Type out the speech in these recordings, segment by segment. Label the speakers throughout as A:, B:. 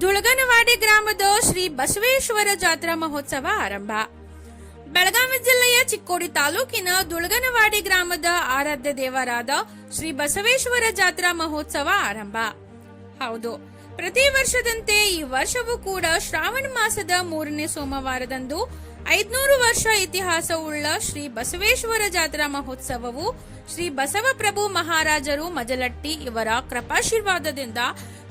A: ದುಳಗನವಾಡಿ ಗ್ರಾಮದ ಶ್ರೀ ಬಸವೇಶ್ವರ ಜಾತ್ರಾ ಮಹೋತ್ಸವ ಆರಂಭ. ಬೆಳಗಾವಿ ಜಿಲ್ಲೆಯ ಚಿಕ್ಕೋಡಿ ತಾಲೂಕಿನ ದುಳಗನವಾಡಿ ಗ್ರಾಮದ ಆರಾಧ್ಯ ದೇವರಾದ ಶ್ರೀ ಬಸವೇಶ್ವರ ಜಾತ್ರಾ ಮಹೋತ್ಸವ ಆರಂಭ. ಹೌದು, ಪ್ರತಿ ವರ್ಷದಂತೆ ಈ ವರ್ಷವೂ ಕೂಡ ಶ್ರಾವಣ ಮಾಸದ ಮೂರನೇ ಸೋಮವಾರದಂದು ಐದ್ನೂರು ವರ್ಷ ಇತಿಹಾಸವುಳ್ಳ ಶ್ರೀ ಬಸವೇಶ್ವರ ಜಾತ್ರಾ ಮಹೋತ್ಸವವು ಶ್ರೀ ಬಸವಪ್ರಭು ಮಹಾರಾಜರು ಮಜಲಟ್ಟಿ ಇವರ ಕೃಪಾಶೀರ್ವಾದದಿಂದ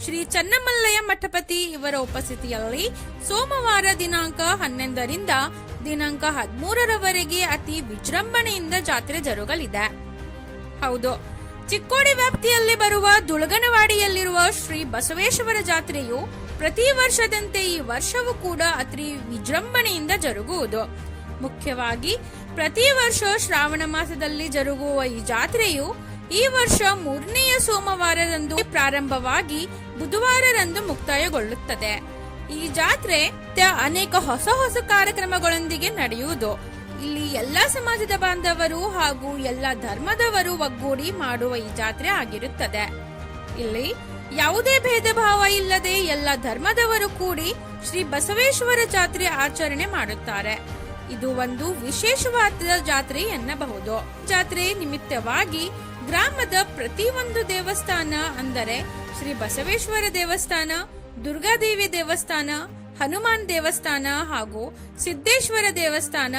A: ಶ್ರೀ ಚನ್ನಮಲ್ಲಯ್ಯ ಮಠಪತಿ ಇವರ ಉಪಸ್ಥಿತಿಯಲ್ಲಿ ಸೋಮವಾರ ದಿನಾಂಕ ಹನ್ನೊಂದರಿಂದ ದಿನಾಂಕ ಹದಿಮೂರರವರೆಗೆ ಅತಿ ವಿಜೃಂಭಣೆಯಿಂದ ಜಾತ್ರೆ ಜರುಗಲಿದೆ. ಹೌದು, ಚಿಕ್ಕೋಡಿ ವ್ಯಾಪ್ತಿಯಲ್ಲಿ ಬರುವ ದುಳಗನವಾಡಿಯಲ್ಲಿರುವ ಶ್ರೀ ಬಸವೇಶ್ವರ ಜಾತ್ರೆಯು ಪ್ರತಿ ವರ್ಷದಂತೆ ಈ ವರ್ಷವೂ ಕೂಡ ಅತಿ ವಿಜೃಂಭಣೆಯಿಂದ ಜರುಗುವುದು. ಮುಖ್ಯವಾಗಿ ಪ್ರತಿ ವರ್ಷ ಶ್ರಾವಣ ಮಾಸದಲ್ಲಿ ಜರುಗುವ ಈ ಜಾತ್ರೆಯು ಈ ವರ್ಷ ಮೂರನೆಯ ಸೋಮವಾರದಂದು ಪ್ರಾರಂಭವಾಗಿ ಬುಧವಾರರಂದು ಮುಕ್ತಾಯಗೊಳ್ಳುತ್ತದೆ. ಈ ಜಾತ್ರೆ ಅನೇಕ ಹೊಸ ಹೊಸ ಕಾರ್ಯಕ್ರಮಗಳೊಂದಿಗೆ ನಡೆಯುವುದು. ಇಲ್ಲಿ ಎಲ್ಲಾ ಸಮಾಜದ ಬಾಂಧವರು ಹಾಗೂ ಎಲ್ಲ ಧರ್ಮದವರು ಒಗ್ಗೂಡಿ ಮಾಡುವ ಈ ಜಾತ್ರೆ ಆಗಿರುತ್ತದೆ. ಇಲ್ಲಿ ಯಾವುದೇ ಭೇದ ಭಾವ ಇಲ್ಲದೆ ಎಲ್ಲ ಧರ್ಮದವರು ಕೂಡಿ ಶ್ರೀ ಬಸವೇಶ್ವರ ಜಾತ್ರೆ ಆಚರಣೆ ಮಾಡುತ್ತಾರೆ. ಇದು ಒಂದು ವಿಶೇಷವಾದ ಜಾತ್ರೆ ಎನ್ನಬಹುದು. ಜಾತ್ರೆ ನಿಮಿತ್ತವಾಗಿ ಗ್ರಾಮದ ಪ್ರತಿಯೊಂದು ದೇವಸ್ಥಾನ ಅಂದರೆ ಶ್ರೀ ಬಸವೇಶ್ವರ ದೇವಸ್ಥಾನ, ದುರ್ಗಾದೇವಿ ದೇವಸ್ಥಾನ, ಹನುಮಾನ್ ದೇವಸ್ಥಾನ ಹಾಗೂ ಸಿದ್ದೇಶ್ವರ ದೇವಸ್ಥಾನ,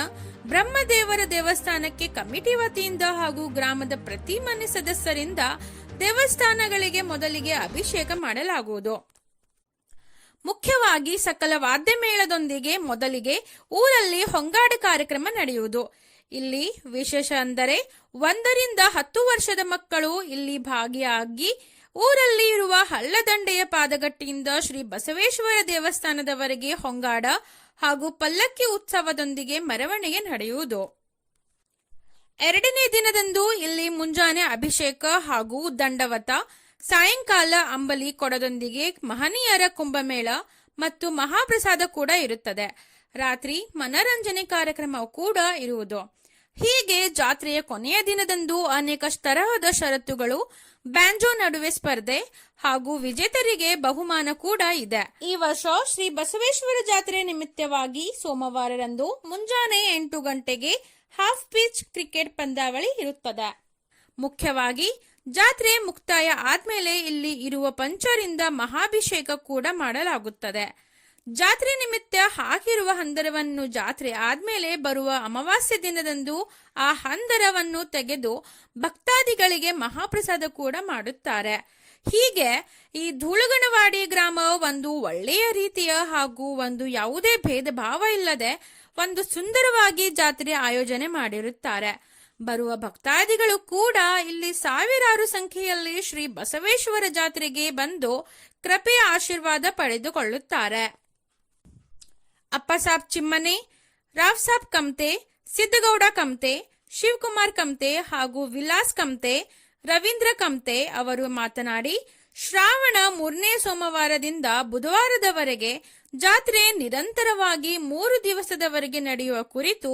A: ಬ್ರಹ್ಮದೇವರ ದೇವಸ್ಥಾನಕ್ಕೆ ಕಮಿಟಿ ವತಿಯಿಂದ ಹಾಗೂ ಗ್ರಾಮದ ಪ್ರತಿ ಮನೆ ಸದಸ್ಯರಿಂದ ದೇವಸ್ಥಾನಗಳಿಗೆ ಮೊದಲಿಗೆ ಅಭಿಷೇಕ ಮಾಡಲಾಗುವುದು. ಮುಖ್ಯವಾಗಿ ಸಕಲ ವಾದ್ಯ ಮೇಳದೊಂದಿಗೆ ಮೊದಲಿಗೆ ಊರಲ್ಲಿ ಹೊಂಗಾಡ ಕಾರ್ಯಕ್ರಮ ನಡೆಯುವುದು. ಇಲ್ಲಿ ವಿಶೇಷ ಅಂದರೆ ಒಂದರಿಂದ ಹತ್ತು ವರ್ಷದ ಮಕ್ಕಳು ಇಲ್ಲಿ ಭಾಗಿಯಾಗಿ ಊರಲ್ಲಿ ಇರುವ ಹಳ್ಳದಂಡೆಯ ಪಾದಗಟ್ಟಿಯಿಂದ ಶ್ರೀ ಬಸವೇಶ್ವರ ದೇವಸ್ಥಾನದವರೆಗೆ ಹೊಂಗಾಡ ಹಾಗೂ ಪಲ್ಲಕ್ಕಿ ಉತ್ಸವದೊಂದಿಗೆ ಮೆರವಣಿಗೆ ನಡೆಯುವುದು. ಎರಡನೇ ದಿನದಂದು ಇಲ್ಲಿ ಮುಂಜಾನೆ ಅಭಿಷೇಕ ಹಾಗೂ ದಂಡವತ, ಸಾಯಂಕಾಲ ಅಂಬಲಿ ಕೊಡದೊಂದಿಗೆ ಮಹನೀಯರ ಕುಂಭಮೇಳ ಮತ್ತು ಮಹಾಪ್ರಸಾದ ಕೂಡ ಇರುತ್ತದೆ. ರಾತ್ರಿ ಮನರಂಜನೆ ಕಾರ್ಯಕ್ರಮ ಕೂಡ ಇರುವುದು. ಹೀಗೆ ಜಾತ್ರೆಯ ಕೊನೆಯ ದಿನದಂದು ಅನೇಕ ತರಹದ ಷರತ್ತುಗಳು, ಬ್ಯಾಂಜೋ ನಡುವೆ ಸ್ಪರ್ಧೆ ಹಾಗೂ ವಿಜೇತರಿಗೆ ಬಹುಮಾನ ಕೂಡ ಇದೆ. ಈ ವರ್ಷ ಶ್ರೀ ಬಸವೇಶ್ವರ ಜಾತ್ರೆ ನಿಮಿತ್ತವಾಗಿ ಸೋಮವಾರರಂದು ಮುಂಜಾನೆ ಎಂಟು ಗಂಟೆಗೆ ಹಾಫ್ ಪಿಚ್ ಕ್ರಿಕೆಟ್ ಪಂದ್ಯಾವಳಿ ಇರುತ್ತದೆ. ಮುಖ್ಯವಾಗಿ, ಜಾತ್ರೆ ಮುಕ್ತಾಯ ಆದ್ಮೇಲೆ ಇಲ್ಲಿ ಇರುವ ಪಂಚರಿಂದ ಮಹಾಭಿಷೇಕ ಕೂಡ ಮಾಡಲಾಗುತ್ತದೆ. ಜಾತ್ರೆ ನಿಮಿತ್ತ ಹಾಕಿರುವ ಹಂದರವನ್ನು ಜಾತ್ರೆ ಆದ್ಮೇಲೆ ಬರುವ ಅಮಾವಾಸ್ಯೆ ದಿನದಂದು ಆ ಹಂದರವನ್ನು ತೆಗೆದು ಭಕ್ತಾದಿಗಳಿಗೆ ಮಹಾಪ್ರಸಾದ ಕೂಡ ಮಾಡುತ್ತಾರೆ. ಹೀಗೆ ಈ ಧೂಳುಗಣವಾಡಿ ಗ್ರಾಮ ಒಂದು ಒಳ್ಳೆಯ ರೀತಿಯ ಹಾಗೂ ಒಂದು ಯಾವುದೇ ಭೇದ ಭಾವ ಇಲ್ಲದೆ ಒಂದು ಸುಂದರವಾಗಿ ಜಾತ್ರೆ ಆಯೋಜನೆ ಮಾಡಿರುತ್ತಾರೆ. ಬರುವ ಭಕ್ತಾದಿಗಳು ಕೂಡ ಇಲ್ಲಿ ಸಾವಿರಾರು ಸಂಖ್ಯೆಯಲ್ಲಿ ಶ್ರೀ ಬಸವೇಶ್ವರ ಜಾತ್ರೆಗೆ ಬಂದು ಕೃಪೆ ಆಶೀರ್ವಾದ ಪಡೆದುಕೊಳ್ಳುತ್ತಾರೆ. ಅಪ್ಪಸಾಬ್ ಚಿಮ್ಮನೆ, ರಾವ್ ಸಾಬ್ ಕಮ್ತೆ ಸಿದ್ದಗೌಡ ಕಮ್ತೆ, ಶಿವಕುಮಾರ್ ಕಮ್ತೆ ಹಾಗೂ ವಿಲಾಸ್ ಕಮ್ತೆ, ರವೀಂದ್ರ ಕಮ್ತೆ ಅವರು ಮಾತನಾಡಿ, ಶ್ರಾವಣ ಮೂರನೇ ಸೋಮವಾರದಿಂದ ಬುಧವಾರದವರೆಗೆ ಜಾತ್ರೆ ನಿರಂತರವಾಗಿ ಮೂರು ದಿವಸದವರೆಗೆ ನಡೆಯುವ ಕುರಿತು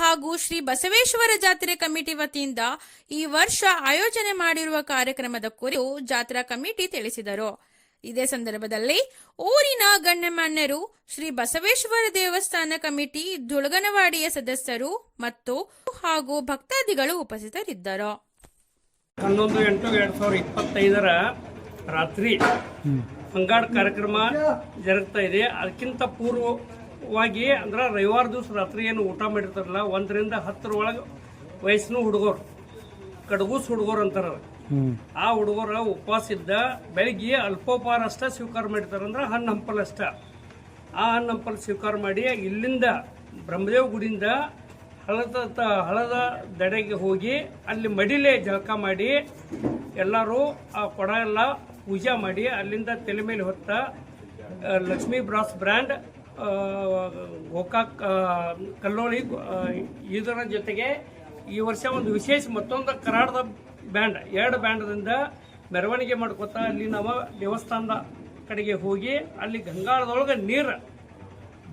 A: ಹಾಗೂ ಶ್ರೀ ಬಸವೇಶ್ವರ ಜಾತ್ರೆ ಕಮಿಟಿ ವತಿಯಿಂದ ಈ ವರ್ಷ ಆಯೋಜನೆ ಮಾಡಿರುವ ಕಾರ್ಯಕ್ರಮದ ಕುರಿತು ಜಾತ್ರಾ ಕಮಿಟಿ ತಿಳಿಸಿದರು. ಇದೇ ಸಂದರ್ಭದಲ್ಲಿ ಊರಿನ ಗಣ್ಯಮಾನ್ಯರು ಶ್ರೀ ಬಸವೇಶ್ವರ ದೇವಸ್ಥಾನ ಕಮಿಟಿ ದುಳಗನವಾಡಿಯ ಸದಸ್ಯರು ಮತ್ತು ಹಾಗೂ ಭಕ್ತಾದಿಗಳು ಉಪಸ್ಥಿತರಿದ್ದರು.
B: ಹನ್ನೊಂದು ಎಂಟು ಎರಡು ಸಾವಿರದ ಇಪ್ಪತ್ತೈದರ ರಾತ್ರಿ ಹಂಗಾಡ್ ಕಾರ್ಯಕ್ರಮ ಜರುಗ್ತಾ ಇದೆ. ಅದಕ್ಕಿಂತ ಪೂರ್ವವಾಗಿ ಅಂದ್ರೆ ರವಿವಾರ ದಿವಸ ರಾತ್ರಿ ಏನು ಊಟ ಮಾಡಿರ್ತಾರಲ್ಲ ಒಂದರಿಂದ ಹತ್ತರ ಒಳಗೆ ವಯಸ್ಸಿನ ಹುಡುಗರು ಕಡಗೂಸ್ ಹುಡುಗರು ಅಂತಾರ ಆ ಹುಡುಗರ ಉಪವಾಸ ಇದ್ದ ಬೆಳಿಗ್ಗೆ ಅಲ್ಪೋಪಾರ ಅಷ್ಟ ಸ್ವೀಕಾರ ಮಾಡಿರ್ತಾರಂದ್ರೆ ಹಣ್ಣು ಹಂಪಲ್ ಅಷ್ಟ ಆ ಹಣ್ಣು ಹಂಪಲ್ ಸ್ವೀಕಾರ ಮಾಡಿ ಇಲ್ಲಿಂದ ಬ್ರಹ್ಮದೇವ್ ಗುಡಿಯಿಂದ ಹಳದ ಹಳದ ದಡೆಗೆ ಹೋಗಿ ಅಲ್ಲಿ ಮಡಿಲೆ ಜಳಕ ಮಾಡಿ ಎಲ್ಲರೂ ಆ ಕೊಡ ಎಲ್ಲ ಪೂಜೆ ಮಾಡಿ ಅಲ್ಲಿಂದ ತಲೆ ಮೇಲೆ ಹೊತ್ತ ಲಕ್ಷ್ಮೀ ಬ್ರಾಸ್ ಬ್ರ್ಯಾಂಡ್ ಗೋಕಾ ಗೋಕಾಕ್ ಕಲ್ಲೋಳಿ ಇದರ ಜೊತೆಗೆ ಈ ವರ್ಷ ಒಂದು ವಿಶೇಷ ಮತ್ತೊಂದು ಕರಾಡದ ಬ್ಯಾಂಡ್ ಎರಡು ಬ್ಯಾಂಡ್ದಿಂದ ಮೆರವಣಿಗೆ ಮಾಡ್ಕೊತ ಅಲ್ಲಿ ನಾವು ದೇವಸ್ಥಾನದ ಕಡೆಗೆ ಹೋಗಿ ಅಲ್ಲಿ ಗಂಗಾಳದೊಳಗೆ ನೀರು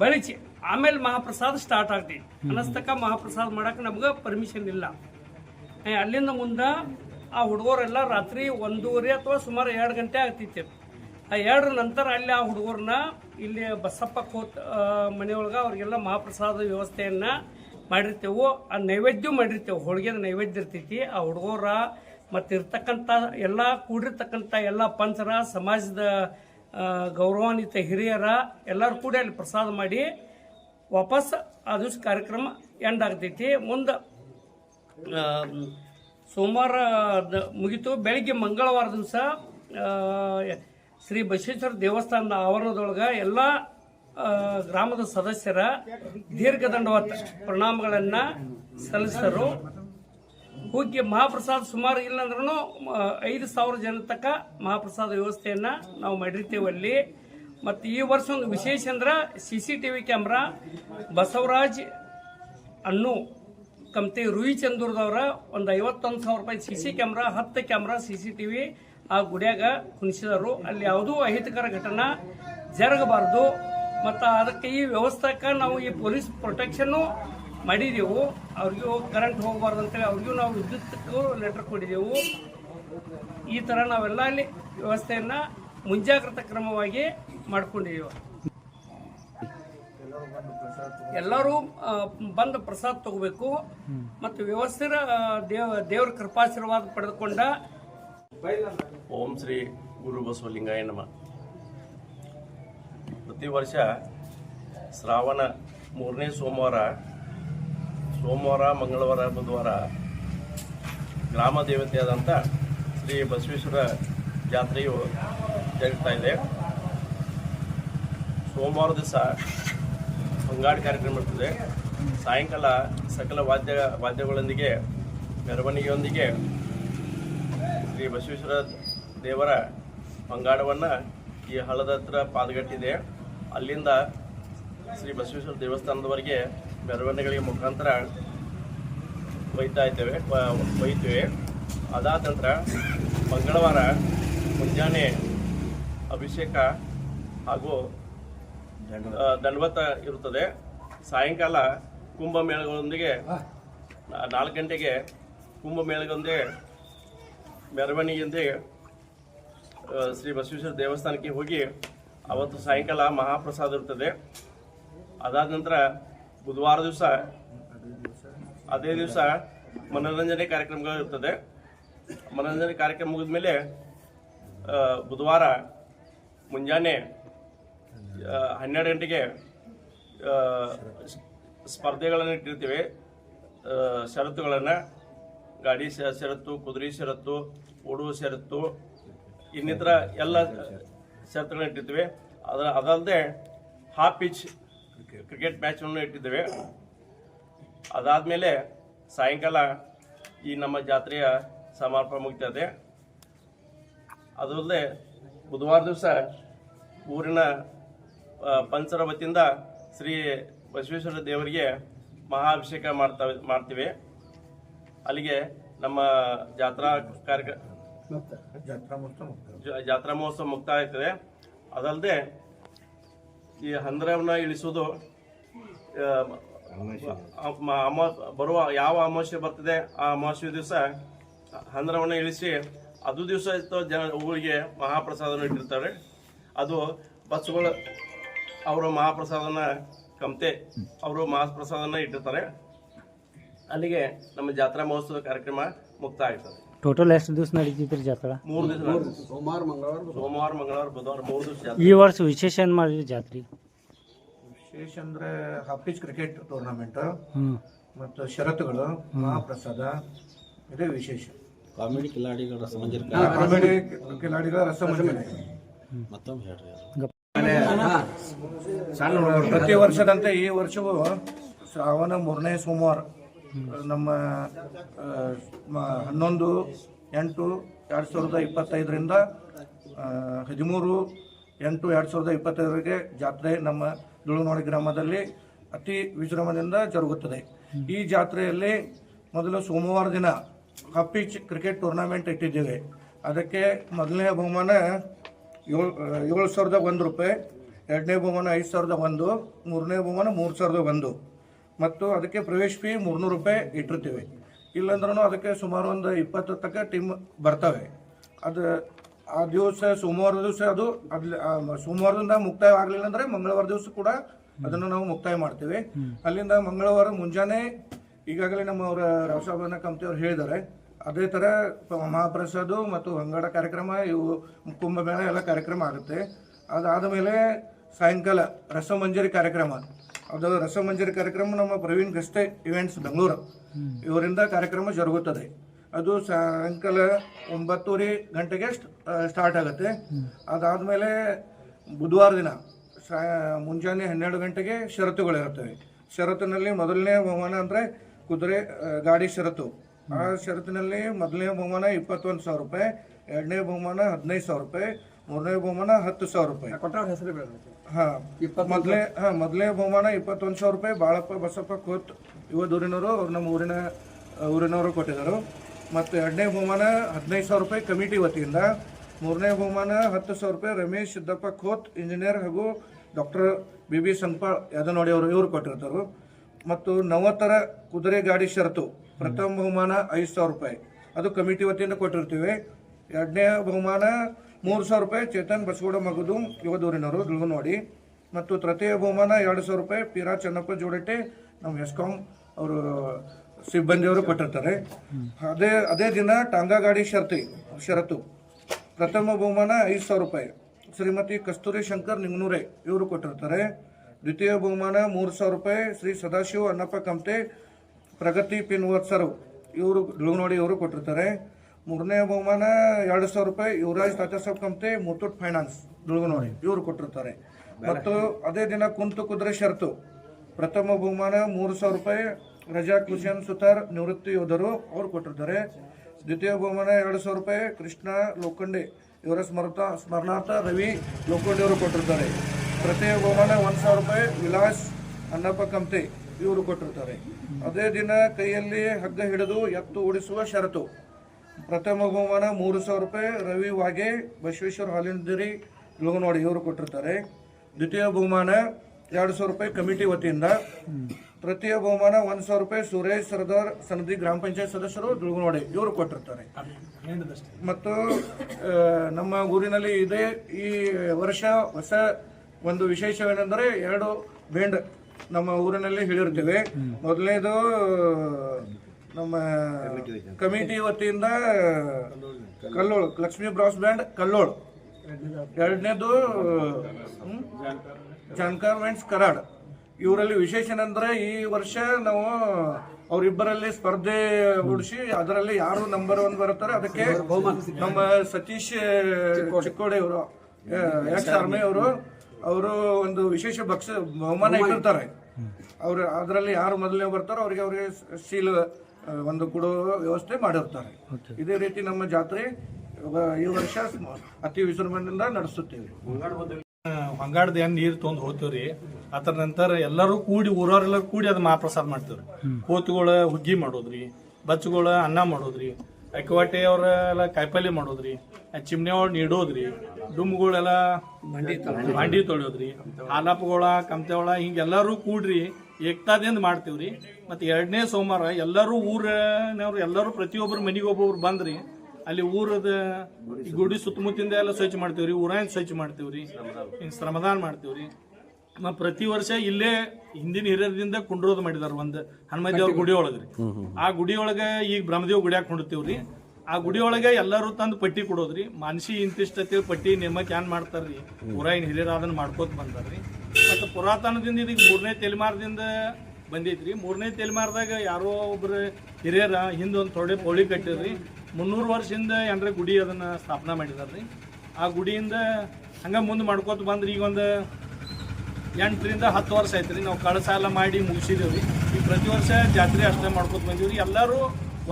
B: ಬಳಸಿ ಆಮೇಲೆ ಮಹಾಪ್ರಸಾದ ಸ್ಟಾರ್ಟ್ ಆಗ್ತೈತಿ. ಅನಸ್ತಕ ಮಹಾಪ್ರಸಾದ ಮಾಡಕ್ಕೆ ನಮ್ಗೆ ಪರ್ಮಿಷನ್ ಇಲ್ಲ. ಅಲ್ಲಿಂದ ಮುಂದೆ ಆ ಹುಡುಗರೆಲ್ಲ ರಾತ್ರಿ ಒಂದೂವರೆ ಅಥವಾ ಸುಮಾರು ಎರಡು ಗಂಟೆ ಆಗ್ತಿತ್ತು. ಆ ಎರಡರ ನಂತರ ಅಲ್ಲಿ ಆ ಹುಡುಗರನ್ನ ಇಲ್ಲಿ ಬಸಪ್ಪ ಕೋತ್ ಮನೆ ಮನೆಯೊಳಗೆ ಅವ್ರಿಗೆಲ್ಲ ಮಹಾಪ್ರಸಾದ ವ್ಯವಸ್ಥೆಯನ್ನ ಮಾಡಿರ್ತೇವೆ. ಆ ನೈವೇದ್ಯ ಮಾಡಿರ್ತೇವೆ. ಹೋಳಿಗೆದ ನೈವೇದ್ಯ ಇರ್ತೈತಿ. ಆ ಹುಡುಗರ ಮತ್ತು ಇರ್ತಕ್ಕಂಥ ಎಲ್ಲ ಕೂಡಿರ್ತಕ್ಕಂಥ ಎಲ್ಲ ಪಂಚರ ಸಮಾಜದ ಗೌರವಾನ್ವಿತ ಹಿರಿಯರ ಎಲ್ಲರೂ ಕೂಡಿ ಅಲ್ಲಿ ಪ್ರಸಾದ ಮಾಡಿ ವಾಪಸ್ ಅದು ಕಾರ್ಯಕ್ರಮ ಎಂಡ್ ಆಗ್ತೈತಿ. ಮುಂದೆ ಸೋಮವಾರ ಮುಗಿತು. ಬೆಳಗ್ಗೆ ಮಂಗಳವಾರ ದಿವಸ ಶ್ರೀ ಬಸವೇಶ್ವರ ದೇವಸ್ಥಾನದ ಆವರಣದೊಳಗೆ ಎಲ್ಲ ಗ್ರಾಮದ ಸದಸ್ಯರ ದೀರ್ಘದಂಡವತ್ತ ಪ್ರಣಾಮಗಳನ್ನು ಸಲ್ಲಿಸಿದರು. ಹೋಗಿ ಮಹಾಪ್ರಸಾದ ಸುಮಾರು ಇಲ್ಲಂದ್ರೂ ಐದು ಸಾವಿರ ಜನ ತಕ್ಕ ಮಹಾಪ್ರಸಾದ ವ್ಯವಸ್ಥೆಯನ್ನು ನಾವು ಮಾಡಿರ್ತೇವೆ ಅಲ್ಲಿ. ಮತ್ತು ಈ ವರ್ಷ ಒಂದು ವಿಶೇಷ ಅಂದ್ರೆ, C C T V camera Basavaraj ಅನ್ನು ಕಮ್ತಿ ರೂಹಿ ಚಂದೂರ್ದವ್ರ ಒಂದು ಐವತ್ತೊಂದು ಸಾವಿರ ರೂಪಾಯಿ ಸಿ ಸಿ ಕ್ಯಾಮ್ರಾ, ಹತ್ತು camera C C T V ಆ ಗುಡಿಯಾಗ ಕುಣಿಸಿದರು. ಅಲ್ಲಿ ಯಾವುದೂ ಅಹಿತಕರ ಘಟನೆ ಜರಗಬಾರ್ದು. ಮತ್ತು ಅದಕ್ಕೆ ಈ ವ್ಯವಸ್ಥೆಗೆ ನಾವು ಈ ಪೊಲೀಸ್ ಪ್ರೊಟೆಕ್ಷನ್ನು ಮಾಡಿದೆವು. ಅವ್ರಿಗೂ ಕರೆಂಟ್ ಹೋಗಬಾರ್ದು ಅಂತೇಳಿ ಅವ್ರಿಗೂ ನಾವು ವಿದ್ಯುತ್ಗೂ ಲೆಟರ್ ಕೊಟ್ಟಿದ್ದೆವು ಈ ಥರ ನಾವೆಲ್ಲ ಅಲ್ಲಿ ವ್ಯವಸ್ಥೆಯನ್ನು ಮುಂಜಾಗ್ರತಾ ಕ್ರಮವಾಗಿ ಮಾಡ್ಕೊಂಡಿದ್ದೀವಿ ಎಲ್ಲರೂ ಬಂದು ಪ್ರಸಾದ ತಗೋಬೇಕು. ಮತ್ತು ವ್ಯವಸ್ಥಿತ ದೇವ, ದೇವರ ಕೃಪಾಶೀರ್ವಾದ ಪಡೆದುಕೊಂಡ
C: ಓಂ ಶ್ರೀ ಗುರು ಬಸವಲಿಂಗಾಯ ನಮ. ಪ್ರತಿ ವರ್ಷ ಶ್ರಾವಣ ಮೂರನೇ ಸೋಮವಾರ ಸೋಮವಾರ, ಮಂಗಳವಾರ, ಬುಧವಾರ ಗ್ರಾಮ ದೇವತೆಯಾದಂಥ ಶ್ರೀ ಬಸವೇಶ್ವರ ಜಾತ್ರೆಯು ಜರುಗ್ತಾ ಇದೆ. ಸೋಮವಾರ ದಿವಸ ಹೊಂಗಾಡಿ ಕಾರ್ಯಕ್ರಮ ಇರ್ತದೆ ಸಾಯಂಕಾಲ ಸಕಲ ವಾದ್ಯ, ವಾದ್ಯಗಳೊಂದಿಗೆ, ಮೆರವಣಿಗೆಯೊಂದಿಗೆ ಶ್ರೀ ಬಸವೇಶ್ವರ ದೇವರ ಪಂಗಾಡವನ್ನು ಈ ಹಳದ ಹತ್ರ ಪಾದಗಟ್ಟಿದೆ. ಅಲ್ಲಿಂದ ಶ್ರೀ ಬಸವೇಶ್ವರ ದೇವಸ್ಥಾನದವರೆಗೆ ಮೆರವಣಿಗೆಗಳಿಗೆ ಮುಖಾಂತರ ಒಯ್ತಾ ಇದ್ದೇವೆ ಒಯ್ತೇವೆ ಅದಾದ ನಂತರ ಮಂಗಳವಾರ ಮುಂಜಾನೆ ಅಭಿಷೇಕ ಹಾಗೂ ದಂಡವತ ಇರುತ್ತದೆ. ಸಾಯಂಕಾಲ ಕುಂಭಮೇಳಗಳೊಂದಿಗೆ ನಾಲ್ಕು ಗಂಟೆಗೆ ಕುಂಭಮೇಳಗಳೊಂದಿಗೆ ಮೆರವಣಿಗೆಯೊಂದಿಗೆ ಆ, ಶ್ರೀ ಬಸವೇಶ್ವರ ದೇವಸ್ಥಾನಕ್ಕೆ ಹೋಗಿ ಅವತ್ತು ಸಾಯಂಕಾಲ ಮಹಾಪ್ರಸಾದ ಇರ್ತದೆ ಅದಾದ ನಂತರ ಬುಧವಾರ ದಿವಸ ಅದೇ ದಿವಸ ಮನೋರಂಜನೆ ಕಾರ್ಯಕ್ರಮಗಳು ಇರ್ತದೆ. ಮನೋರಂಜನೆ ಕಾರ್ಯಕ್ರಮ ಮುಗಿದ ಮೇಲೆ ಬುಧವಾರ ಮುಂಜಾನೆ ಹನ್ನೆರಡು ಗಂಟೆಗೆ ಸ್ಪರ್ಧೆಗಳನ್ನು ಇಟ್ಟಿರ್ತೀವಿ. ಷರತ್ತುಗಳನ್ನು, ಗಾಡಿ ಷರತ್ತು, ಕುದುರೆ ಷರತ್ತು, ಓಡುವ ಷರತ್ತು, ಇನ್ನಿತರ ಎಲ್ಲ ಷರತ್ತುಗಳನ್ನ ಇಟ್ಟಿರ್ತೀವಿ. ಅದರ ಅದಲ್ಲದೆ ಹಾಫ್ ಪಿಚ್ ಕ್ರಿಕೆಟ್ ಮ್ಯಾಚನ್ನು ಇಟ್ಟಿದ್ದೇವೆ. ಅದಾದಮೇಲೆ ಸಾಯಂಕಾಲ ಈ ನಮ್ಮ ಜಾತ್ರೆಯ ಸಮಾರೋಪ ಮುಗಿತದೆ ಅದಲ್ಲದೆ ಬುಧವಾರ ದಿವಸ ಊರಿನ ಪಂಚರ ವತಿಯಿಂದ ಶ್ರೀ ಬಸವೇಶ್ವರ ದೇವರಿಗೆ ಮಹಾಭಿಷೇಕ ಮಾಡ್ತಾ ಮಾಡ್ತೀವಿ. ಅಲ್ಲಿಗೆ ನಮ್ಮ ಜಾತ್ರಾ ಕಾರ್ಯಕ್ರಮ ಜಾತ್ರಾ ಮಹೋತ್ಸವ ಮುಕ್ತಾಯ ಆಗ್ತದೆ ಅದಲ್ಲದೆ ಈ ಹಂದ್ರವನ್ನ ಇಳಿಸೋದು ಅಮ- ಬರುವ ಯಾವ ಅಮಾವಾಸ್ಯೆ ಬರ್ತದೆ ಆ ಅಮಾವಾಸ್ಯೆ ದಿವಸ ಹಂದ್ರವನ್ನ ಇಳಿಸಿ ಅದು ದಿವಸ ಜನ ಊರಿಗೆ ಮಹಾಪ್ರಸಾದನ ಇಟ್ಟಿರ್ತಾರೆ. ಅದು ಬಸ್ಸುಗಳು ಅವರು ಮಹಾಪ್ರಸಾದನ ಕಮತೆ ಅವರು ಮಹಾಪ್ರಸಾದನ ಇಟ್ಟಿರ್ತಾರೆ. ಅಲ್ಲಿಗೆ ನಮ್ಮ ಜಾತ್ರಾ ಮಹೋತ್ಸವ ಕಾರ್ಯಕ್ರಮ ಮುಕ್ತ ಆಗ್ತದೆ
D: ಟೋಟಲ್ ಎಷ್ಟು ದಿವಸ ನಡೀತಿದ್ರಿ ಜಾತ್ರಾ?
C: ಮೂರು ದಿವಸ ಸೋಮವಾರ ಮಂಗಳವಾರ ಬುಧವಾರ. ಮೂರು ದಿವಸ ಜಾತ್ರೆ.
D: ಈ ವರ್ಷ ವಿಶೇಷ ಏನ್ ಮಾಡಿದ್ರಿ ಜಾತ್ರೆ?
E: ವಿಶೇಷ ಅಂದ್ರೆ ಹಫೀಸ್ ಕ್ರಿಕೆಟ್ ಟೂರ್ನಮೆಂಟ್ ಮತ್ತು ಷರತ್ತುಗಳು ಮಹಾಪ್ರಸಾದ ಇದೇ ವಿಶೇಷ.
F: ಕಾಮಿಡಿ ಕಿಲಾಡಿಗಳ ರಸಮಂಜರಿ.
E: ಕಾಮಿಡಿ ಕಿಲಾಡಿಗಳ ರಸಮಂಜರಿ.
F: ಮತ್ತೊಮ್ಮೆ ಹೇಳ್ರಿ
E: ಪ್ರತಿ ವರ್ಷದಂತೆ ಈ ವರ್ಷವೂ ಶ್ರಾವಣ ಮೂರನೇ ಸೋಮವಾರ ನಮ್ಮ ಹನ್ನೊಂದು ಎಂಟು ಎರಡು ಸಾವಿರದ ಇಪ್ಪತ್ತೈದರಿಂದ ಹದಿಮೂರು ಎಂಟು ಎರಡು ಸಾವಿರದ ಇಪ್ಪತ್ತೈದರಿಗೆ ಜಾತ್ರೆ ನಮ್ಮ ದುಳುನೋಡಿ ಗ್ರಾಮದಲ್ಲಿ ಅತಿ ವಿಜೃಂಭಣೆಯಿಂದ ಜರುಗುತ್ತದೆ. ಈ ಜಾತ್ರೆಯಲ್ಲಿ ಮೊದಲು ಸೋಮವಾರ ದಿನ ಹಪ್ಪಿಚ್ ಕ್ರಿಕೆಟ್ ಟೂರ್ನಮೆಂಟ್ ಇಟ್ಟಿದ್ದೇವೆ. ಅದಕ್ಕೆ ಮೊದಲನೇ ಬಹುಮಾನ ಏಳು ಏಳು ಸಾವಿರದ ಒಂದು ರೂಪಾಯಿ ಎರಡನೇ ಬಹುಮಾನ ಐದು ಸಾವಿರದ ಒಂದು ಮೂರನೇ ಬಹುಮಾನ ಮೂರು ಸಾವಿರದ ಒಂದು. ಮತ್ತು ಅದಕ್ಕೆ ಪ್ರವೇಶ ಫೀ ಮೂರ್ನೂರು ರೂಪಾಯಿ ಇಟ್ಟಿರ್ತೀವಿ. ಇಲ್ಲಾಂದ್ರೂ ಅದಕ್ಕೆ ಸುಮಾರು ಒಂದು ಇಪ್ಪತ್ತು ತನಕ ಟೀಮ್ ಬರ್ತವೆ. ಅದು ಆ ದಿವಸ ಸೋಮವಾರ ದಿವಸ ಅದು ಅಲ್ಲಿ ಸೋಮವಾರದಿಂದ ಮುಕ್ತಾಯ ಆಗಲಿಲ್ಲ ಅಂದರೆ ಮಂಗಳವಾರ ದಿವಸ ಕೂಡ ಅದನ್ನು ನಾವು ಮುಕ್ತಾಯ ಮಾಡ್ತೀವಿ. ಅಲ್ಲಿಂದ ಮಂಗಳವಾರ ಮುಂಜಾನೆ ಈಗಾಗಲೇ ನಮ್ಮ ಅವರ ರವಸಾಬನ ಕಂಪ್ನಿಯವರು ಹೇಳಿದ್ದಾರೆ. ಅದೇ ಥರ ಮಹಾಪ್ರಸಾದ ಮತ್ತು ಹೊಂಗಡ ಕಾರ್ಯಕ್ರಮ ಇವು ಕುಂಭಮೇಳ ಎಲ್ಲ ಕಾರ್ಯಕ್ರಮ ಆಗುತ್ತೆ. ಅದಾದ ಮೇಲೆ ಸಾಯಂಕಾಲ ರಸಮಂಜರಿ ಕಾರ್ಯಕ್ರಮ. ಅದು ರಸಮಂಜರಿ ಕಾರ್ಯಕ್ರಮ ನಮ್ಮ ಪ್ರವೀಣ್ ಗಸ್ತೆ ಇವೆಂಟ್ಸ್ ಬೆಂಗಳೂರು. ಇವರಿಂದ ಕಾರ್ಯಕ್ರಮ ಜರುಗುತ್ತದೆ. ಅದು ಸಾಯಂಕಾಲ ಒಂಬತ್ತುವರೆ ಗಂಟೆಗೆ ಸ್ಟಾರ್ಟ್ ಆಗುತ್ತೆ. ಅದಾದಮೇಲೆ ಬುಧವಾರ ದಿನ ಮುಂಜಾನೆ ಹನ್ನೆರಡು ಗಂಟೆಗೆ ಷರತ್ತುಗಳಿರುತ್ತವೆ ಷರತ್ತಿನಲ್ಲಿ ಮೊದಲನೇ ಬಹುಮಾನ ಅಂದರೆ ಕುದುರೆ ಗಾಡಿ ಷರತ್ತು. ಆ ಷರತ್ತಿನಲ್ಲಿ ಮೊದಲನೇ ಬಹುಮಾನ ಇಪ್ಪತ್ತೊಂದು ಸಾವಿರ ರೂಪಾಯಿ ಎರಡನೇ ಬಹುಮಾನ ಹದಿನೈದು ಸಾವಿರ ರೂಪಾಯಿ ಮೂರನೇ ಬಹುಮಾನ ಹತ್ತು ಸಾವಿರ ರೂಪಾಯಿ. ಹಾ. ಮೊದಲೇ ಹಾಂ ಮೊದಲನೇ ಬಹುಮಾನ ಇಪ್ಪತ್ತೊಂದು ಸಾವಿರ ರೂಪಾಯಿ ಬಾಳಪ್ಪ ಬಸಪ್ಪ ಕೋತ್ ಯುವ ದೂರಿನವರು ಅವ್ರು ನಮ್ಮ ಊರಿನ ಊರಿನವರು ಕೊಟ್ಟಿದ್ದರು. ಮತ್ತು ಎರಡನೇ ಬಹುಮಾನ ಹದಿನೈದು ಸಾವಿರ ರೂಪಾಯಿ ಕಮಿಟಿ ವತಿಯಿಂದ ಮೂರನೇ ಬಹುಮಾನ ಹತ್ತು ಸಾವಿರ ರೂಪಾಯಿ ರಮೇಶ್ ಸಿದ್ದಪ್ಪ ಖೋತ್ ಇಂಜಿನಿಯರ್ ಹಾಗೂ ಡಾಕ್ಟರ್ ಬಿ ಬಿ ಸಂಪಾಳ್ ಯಾದನೋಡಿ ಅವರು ಇವರು ಕೊಟ್ಟಿರ್ತಾರೆ. ಮತ್ತು ನವತರ ಕುದುರೆ ಗಾಡಿ ಷರತ್ತು. ಪ್ರಥಮ ಬಹುಮಾನ ಐದು ಸಾವಿರ ರೂಪಾಯಿ. ಅದು ಕಮಿಟಿ ವತಿಯಿಂದ ಕೊಟ್ಟಿರ್ತೀವಿ. ಎರಡನೇ ಬಹುಮಾನ ಮೂರು ಸಾವಿರ ರೂಪಾಯಿ. ಚೇತನ್ ಬಸಗೌಡ ಮಗದು ಯುವದೂರಿನವರು ನೋಡಿ. ಮತ್ತು ತೃತೀಯ ಬಹುಮಾನ ಎರಡು ಸಾವಿರ ರೂಪಾಯಿ. ಪಿರಾ ಚೆನ್ನಪ್ಪ ಜೋಡಟ್ಟೆ ನಮ್ಮ ಎಸ್ಕಾಂ ಅವರು ಸಿಬ್ಬಂದಿಯವರು ಕೊಟ್ಟಿರ್ತಾರೆ. ಅದೇ ಅದೇ ದಿನ ಟಾಂಗಾ ಗಾಡಿ ಷರತಿ ಷರತ್ತು ಪ್ರಥಮ ಬಹುಮಾನ ಐದು ಸಾವಿರ ರೂಪಾಯಿ. ಶ್ರೀಮತಿ ಕಸ್ತೂರಿ ಶಂಕರ್ ನಿಂಗನೂರೆ ಇವರು ಕೊಟ್ಟಿರ್ತಾರೆ. ದ್ವಿತೀಯ ಬಹುಮಾನ ಮೂರು ಸಾವಿರ ರೂಪಾಯಿ. ಶ್ರೀ ಸದಾಶಿವ ಅಣ್ಣಪ್ಪ ಕಮ್ತೆ ಪ್ರಗತಿ ಪಿನ್ವತ್ಸರು ಇವರು ಡುಳುಗನೋಡಿ ಇವರು ಕೊಟ್ಟಿರ್ತಾರೆ. ಮೂರನೇ ಬಹುಮಾನ ಎರಡು ಸಾವಿರ ರೂಪಾಯಿ ಯುವರಾಜ್ ತಾತಾಸಾಬ್ ಕಂಪ್ನಿ, ಮುತ್ತೂಟ್ ಫೈನಾನ್ಸ್ ಡುಳುಗನೋಡಿ ಇವರು ಕೊಟ್ಟಿರ್ತಾರೆ. ಮತ್ತು ಅದೇ ದಿನ ಕುಂತು ಕುದುರೆ ಷರತ್ತು ಪ್ರಥಮ ಬಹುಮಾನ ಮೂರು ಸಾವಿರ ರೂಪಾಯಿ. ರಜಾ ಕುಶನ್ ಸುತಾರ್, ನಿವೃತ್ತಿ ಯೋಧರು ಅವರು ಕೊಟ್ಟಿರ್ತಾರೆ. ದ್ವಿತೀಯ ಬಹುಮಾನ ಎರಡು ಸಾವಿರ ರೂಪಾಯಿ. ಕೃಷ್ಣ ಲೋಖಂಡೆ, ಇವರ ಸ್ಮರತ, ಸ್ಮರಣಾರ್ಥ ರವಿ ಲೋಖಂಡೆ ಅವರು ಕೊಟ್ಟಿರ್ತಾರೆ. ತೃತೀಯ ಬಹುಮಾನ ಒಂದು ಸಾವಿರ ರೂಪಾಯಿ. ವಿಲಾಸ್ ಅನ್ನಪ್ಪ ಕಮ್ತೆ ಇವರು ಕೊಟ್ಟಿರ್ತಾರೆ. ಅದೇ ದಿನ ಕೈಯಲ್ಲಿ ಹಗ್ಗ ಹಿಡಿದು ಎತ್ತು ಉಡಿಸುವ ಷರತ್ತು. ಪ್ರಥಮ ಬಹುಮಾನ ಮೂರು ಸಾವಿರ ರೂಪಾಯಿ, ರವಿ ವಾಗೆ, ಬಸವೇಶ್ವರ ಹಾಲಿಂದಿರಿ ಲೋಗನೋಡಿ ಇವರು ಕೊಟ್ಟಿರ್ತಾರೆ. ದ್ವಿತೀಯ ಬಹುಮಾನ ಎರಡು ಸಾವಿರ ರೂಪಾಯಿ ಕಮಿಟಿ ವತಿಯಿಂದ. ತೃತೀಯ ಬಹುಮಾನ ಒಂದು ಸಾವಿರ ರೂಪಾಯಿ ಸುರೇಶ್ ಸರ್ದಾರ್ ಸನದಿ ಗ್ರಾಮ ಪಂಚಾಯತ್ ಸದಸ್ಯರು ದುರ್ಗನೋಡಿ ಇವರು ಕೊಟ್ಟಿರ್ತಾರೆ. ಮತ್ತು ನಮ್ಮ ಊರಿನಲ್ಲಿ ಇದೇ ಈ ವರ್ಷ ಹೊಸ ಒಂದು ವಿಶೇಷವೇನೆಂದರೆ ಎರಡು ಬೆಂಡ್ ನಮ್ಮ ಊರಿನಲ್ಲಿ ಹೇಳಿರ್ತೇವೆ. ಮೊದಲನೇದು ನಮ್ಮ ಕಮಿಟಿ ವತಿಯಿಂದ ಕಲ್ಲೋಳು ಲಕ್ಷ್ಮೀ ಬ್ರಾಸ್ ಬ್ಯಾಂಡ್ ಕಲ್ಲೋಳು. ಎರಡನೇದು? ಜಾನ್ಕಾರ್ ಮೆಂಟ್ಸ್ ಕರಾಡ್. ಇವರಲ್ಲಿ ವಿಶೇಷ ಏನಂದ್ರೆ ಈ ವರ್ಷ ನಾವು ಅವರಿಬ್ಬರಲ್ಲಿ ಸ್ಪರ್ಧೆ ಉಡಿಸಿ ಅದರಲ್ಲಿ ಯಾರು ನಂಬರ್ ಒನ್ ಬರುತ್ತಾರೆ ಅದಕ್ಕೆ ನಮ್ಮ ಸತೀಶ್ ಚಿಕ್ಕೋಡಿ ಅವರು ಎಕ್ಸ್ ಆರ್ಮಿ ಅವರು ಅವರು ಒಂದು ವಿಶೇಷ ಭಕ್ಷ ಬಹುಮಾನ ಇಟ್ಟಿರ್ತಾರೆ. ಅವರು ಅದರಲ್ಲಿ ಯಾರು ಮೊದಲನೇ ಬರ್ತಾರೋ ಅವರಿಗೆ ಅವರಿಗೆ ಸೀಲ್ ಒಂದು ಕೊಡೋ ವ್ಯವಸ್ಥೆ ಮಾಡಿರ್ತಾರೆ. ಇದೇ ರೀತಿ ನಮ್ಮ ಜಾತ್ರೆ ಈ ವರ್ಷ ಅತಿ ವಿಜೃಂಭಣೆಯಿಂದ ನಡೆಸುತ್ತೇವೆ.
G: ಹೊಂಗಾಡ್ದ ಏನ್ ನೀರ್ ತೊಗೊಂಡ್ ಹೋಗ್ತೀವ್ರಿ ಅದರ ನಂತರ ಎಲ್ಲರೂ ಕೂಡಿ ಊರವರೆಲ್ಲ ಕೂಡಿ ಅದ್ ಮಹಾಪ್ರಸಾದ ಮಾಡ್ತೀವ್ರಿ. ಕೋತುಗಳ ಹುಗ್ಗಿ ಮಾಡೋದ್ರಿ ಬಚ್ಚಗಳ ಅನ್ನ ಮಾಡೋದ್ರಿ. ಅಕ್ಕಿವಾಟೆ ಅವ್ರ ಎಲ್ಲ ಕಾಯಿಪಲ್ಲೆ ಮಾಡೋದ್ರಿ ಚಿಮ್ನೆ ಒಳಗ್ ನೀಡೋದ್ರಿ ಡುಮ್ಗಳೆಲ್ಲ ಮಂಡಿ ತೊಳೆಯೋದ್ರಿ ಹಾಲಪ್ಪಗಳ ಕಮ್ತೆಗಳ ಹಿಂಗೆಲ್ಲಾರು ಕೂಡ್ರಿ ಏಕ್ತಾದಿಂದ ಮಾಡ್ತೀವ್ರಿ. ಮತ್ತೆ ಎರಡನೇ ಸೋಮವಾರ ಎಲ್ಲರೂ ಊರನವ್ರು ಎಲ್ಲರೂ ಪ್ರತಿಯೊಬ್ಬರು ಮನೆಗೆ ಒಬ್ಬೊಬ್ರು ಬಂದ್ರಿ ಅಲ್ಲಿ ಊರದ ಗುಡಿ ಸುತ್ತಮುತ್ತಿಂದ ಎಲ್ಲ ಸ್ವಚ್ಛ ಮಾಡ್ತೀವ್ರಿ ಊರಾಯಿಂದ ಸ್ವಚ್ಛ ಮಾಡ್ತೀವ್ರಿ ಹಿಂಗೆ ಶ್ರಮದಾನ ಮಾಡ್ತೀವ್ರಿ. ಮ ಪ್ರತಿ ವರ್ಷ ಇಲ್ಲೇ ಹಿಂದಿನ ಹಿರಿಯರಿಂದ ಕುಂಡ್ರೋದು ಮಾಡಿದಾರ ಒಂದ್ ಹನುಮದೇವ್ರ ಗುಡಿ ಒಳಗ್ರಿ ಆ ಗುಡಿ ಒಳಗ ಈಗ ಬ್ರಹ್ಮದೇವ್ ಗುಡಿಯಾಗ ಕುಂಡಿರ್ತೀವ್ರಿ ಆ ಗುಡಿ ಒಳಗೆ ಎಲ್ಲರೂ ತಂದು ಪಟ್ಟಿ ಕೊಡೋದ್ರಿ ಮನ್ಸಿ ಇಂತಿಷ್ಟತಿ ಪಟ್ಟಿ ನೇಮಕ್ಕೆ ಏನ್ ಮಾಡ್ತಾರ್ರಿ ಊರಾಯಿನ ಹಿರಿಯರ ಅದನ್ನ ಮಾಡ್ಕೋತ ಬಂದಾರ್ರಿ ಮತ್ತೆ ಪುರಾತನದಿಂದ ಇದೀಗ ಮೂರನೇ ತಲೆಮಾರದಿಂದ ಬಂದೈತ್ರಿ ಮೂರನೇ ತಲೆಮಾರದಾಗ ಯಾರೋ ಒಬ್ರು ಹಿರಿಯರ ಹಿಂದೊಂದು ತೊಳೆ ಪೌಳಿ ಕಟ್ಟಿದ್ರಿ ಮುನ್ನೂರು ವರ್ಷದಿಂದ ಏನ್ರ ಗುಡಿ ಅದನ್ನ ಸ್ಥಾಪನಾ ಮಾಡಿದಾರ್ರಿ ಆ ಗುಡಿಯಿಂದ ಹಂಗ ಮುಂದೆ ಮಾಡ್ಕೋತ ಬಂದ್ರಿ ಈಗ ಒಂದು ಎಂಟರಿಂದ ಹತ್ತು ವರ್ಷ ಆಯ್ತ್ರಿ ನಾವು ಕಳಸ ಎಲ್ಲ ಮಾಡಿ ಮುಗಿಸಿದೇವ್ರಿ. ಈಗ ಪ್ರತಿ ವರ್ಷ ಜಾತ್ರೆ ಅಷ್ಟೇ ಮಾಡ್ಕೊತ ಬಂದೀವಿ ರೀ ಎಲ್ಲರೂ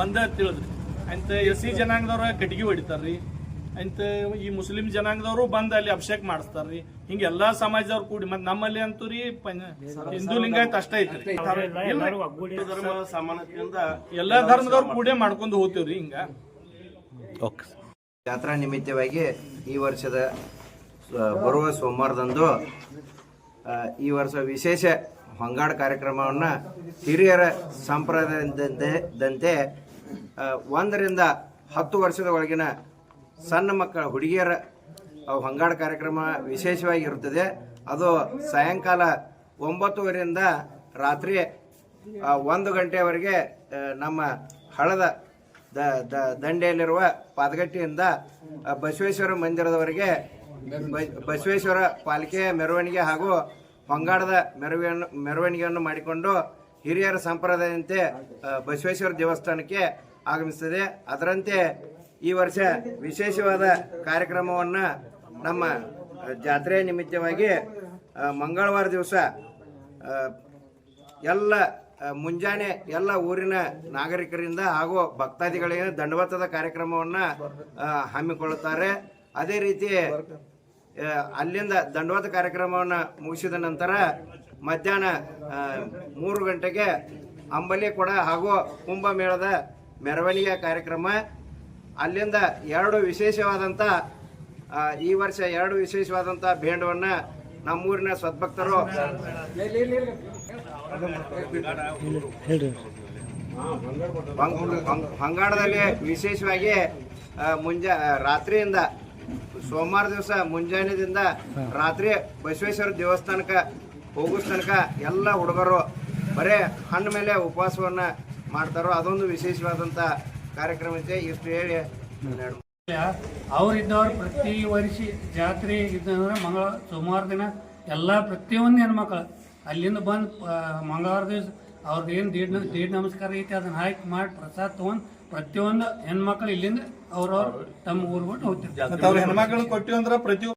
G: ಒಂದೇ ತಿಳಿದ್ರಿ ಅಂತ ಎಸ್ ಸಿ ಜನಾಂಗದವ್ರ ಹೊಡಿತಾರೆ ರೀ ಅಂತ ಈ ಮುಸ್ಲಿಂ ಜನಾಂಗದವರು ಬಂದು ಅಲ್ಲಿ ಅಭಿಷೇಕ ಮಾಡಿಸ್ತಾರ್ರಿ. ಹಿಂಗ ಎಲ್ಲಾ ಸಮಾಜದವ್ರು ಕೂಡಿ ಮತ್ತೆ ನಮ್ಮಲ್ಲಿ ಅಂತೂ ರೀ ಹಿಂದೂ ಲಿಂಗಾಯತ್ ಅಷ್ಟೇ ಐತ್ರಿ. ಇಲ್ರಿ.
C: ಧರ್ಮ ಸಮಾನತೆಯಿಂದ
G: ಎಲ್ಲಾ ಧರ್ಮದವ್ರು ಕೂಡೇ ಮಾಡ್ಕೊಂಡು ಹೋಗ್ತೇವ್ರಿ ಹಿಂಗ.
H: ಜಾತ್ರಾ ನಿಮಿತ್ತವಾಗಿ ಈ ವರ್ಷದ ಬರುವ ಸೋಮವಾರದಂದು ಈ ವರ್ಷ ವಿಶೇಷ ಹೊಂಗಾಡ ಕಾರ್ಯಕ್ರಮವನ್ನು ಹಿರಿಯರ ಸಂಪ್ರದಾಯದಂತೆ ಒಂದರಿಂದ ಹತ್ತು ವರ್ಷದ ಒಳಗಿನ ಸಣ್ಣ ಮಕ್ಕಳ ಹುಡುಗಿಯರ ಹೊಂಗಾಡ ಕಾರ್ಯಕ್ರಮ ವಿಶೇಷವಾಗಿ ಇರುತ್ತದೆ ಅದು ಸಾಯಂಕಾಲ ಒಂಬತ್ತುವರೆಯಿಂದ ರಾತ್ರಿ ಒಂದು ಗಂಟೆವರೆಗೆ ನಮ್ಮ ಹಳದ ದಂಡೆಯಲ್ಲಿರುವ ಪಾದಗಟ್ಟಿಯಿಂದ ಬಸವೇಶ್ವರ ಮಂದಿರದವರೆಗೆ ಬಸವೇಶ್ವರ ಪಾಲಿಕೆ ಮೆರವಣಿಗೆ ಹಾಗೂ ಪಂಗಾಡದ ಮೆರವಣಿಗೆ ಮೆರವಣಿಗೆಯನ್ನು ಮಾಡಿಕೊಂಡು ಹಿರಿಯರ ಸಂಪ್ರದಾಯದಂತೆ ಬಸವೇಶ್ವರ ದೇವಸ್ಥಾನಕ್ಕೆ ಆಗಮಿಸ್ತದೆ. ಅದರಂತೆ ಈ ವರ್ಷ ವಿಶೇಷವಾದ ಕಾರ್ಯಕ್ರಮವನ್ನು ನಮ್ಮ ಜಾತ್ರೆಯ ನಿಮಿತ್ತವಾಗಿ ಮಂಗಳವಾರ ದಿವಸ ಎಲ್ಲ ಮುಂಜಾನೆ ಎಲ್ಲ ಊರಿನ ನಾಗರಿಕರಿಂದ ಹಾಗೂ ಭಕ್ತಾದಿಗಳಿಗೆ ದಂಡವತ್ತದ ಕಾರ್ಯಕ್ರಮವನ್ನು ಹಮ್ಮಿಕೊಳ್ಳುತ್ತಾರೆ. ಅದೇ ರೀತಿ ಅಲ್ಲಿಂದ ದಂಡವಾದ ಕಾರ್ಯಕ್ರಮವನ್ನು ಮುಗಿಸಿದ ನಂತರ ಮಧ್ಯಾಹ್ನ ಮೂರು ಗಂಟೆಗೆ ಅಂಬಲಿ ಕೊಡ ಹಾಗೂ ಕುಂಭಮೇಳದ ಮೆರವಣಿಗೆ ಕಾರ್ಯಕ್ರಮ. ಅಲ್ಲಿಂದ ಎರಡು ವಿಶೇಷವಾದಂಥ ಈ ವರ್ಷ ಎರಡು ವಿಶೇಷವಾದಂಥ ಬೇಂಡವನ್ನು ನಮ್ಮೂರಿನ ಸದ್ಭಕ್ತರು ಹಂಗಾಡದಲ್ಲಿ ವಿಶೇಷವಾಗಿ ಮುಂಜಾ, ರಾತ್ರಿಯಿಂದ ಸೋಮವಾರ ದಿವಸ ಮುಂಜಾನೆದಿಂದ ರಾತ್ರಿ ಬಸವೇಶ್ವರ ದೇವಸ್ಥಾನಕ್ಕೆ ಹೋಗೋ ತನಕ ಎಲ್ಲ ಹುಡುಗರು ಬರೇ ಹಣ್ಣು ಮೇಲೆ ಉಪವಾಸವನ್ನ ಮಾಡ್ತಾರೋ ಅದೊಂದು ವಿಶೇಷವಾದಂಥ ಕಾರ್ಯಕ್ರಮ ಇದೆ. ಇಷ್ಟು ಹೇಳಿ
I: ಅವರಿದ್ದವ್ರು ಪ್ರತಿ ವರ್ಷ ಜಾತ್ರೆ ಇದ್ದಂದ್ರೆ ಮಂಗಳ ಸೋಮವಾರ ದಿನ ಎಲ್ಲ ಪ್ರತಿಯೊಂದು ಹೆಣ್ಮಕ್ಳು ಅಲ್ಲಿಂದ ಬಂದು ಮಂಗಳವಾರ ದಿವಸ ಅವ್ರದ್ದು ಏನು ದೀಡ್ ದೀಡ್ ನಮಸ್ಕಾರ ಐತಿ ಅದನ್ನ ಹಾಕಿ ಮಾಡಿ ಪ್ರಸಾದ ತೊಗೊಂಡು ಪ್ರತಿಯೊಂದು ಹೆಣ್ಮಕ್ಳು ಇಲ್ಲಿಂದ ಅವ್ರವ್ರು ತಮ್ಮ ಊರ್ಬಿಟ್ಟು ಹೋಗ್ತಿರ್ತಾರೆ.
G: ಮತ್ತೆ ಅವ್ರ ಹೆಣ್ಮಕ್ಳು ಕೊಟ್ಟಿವಂದ್ರ ಪ್ರತಿ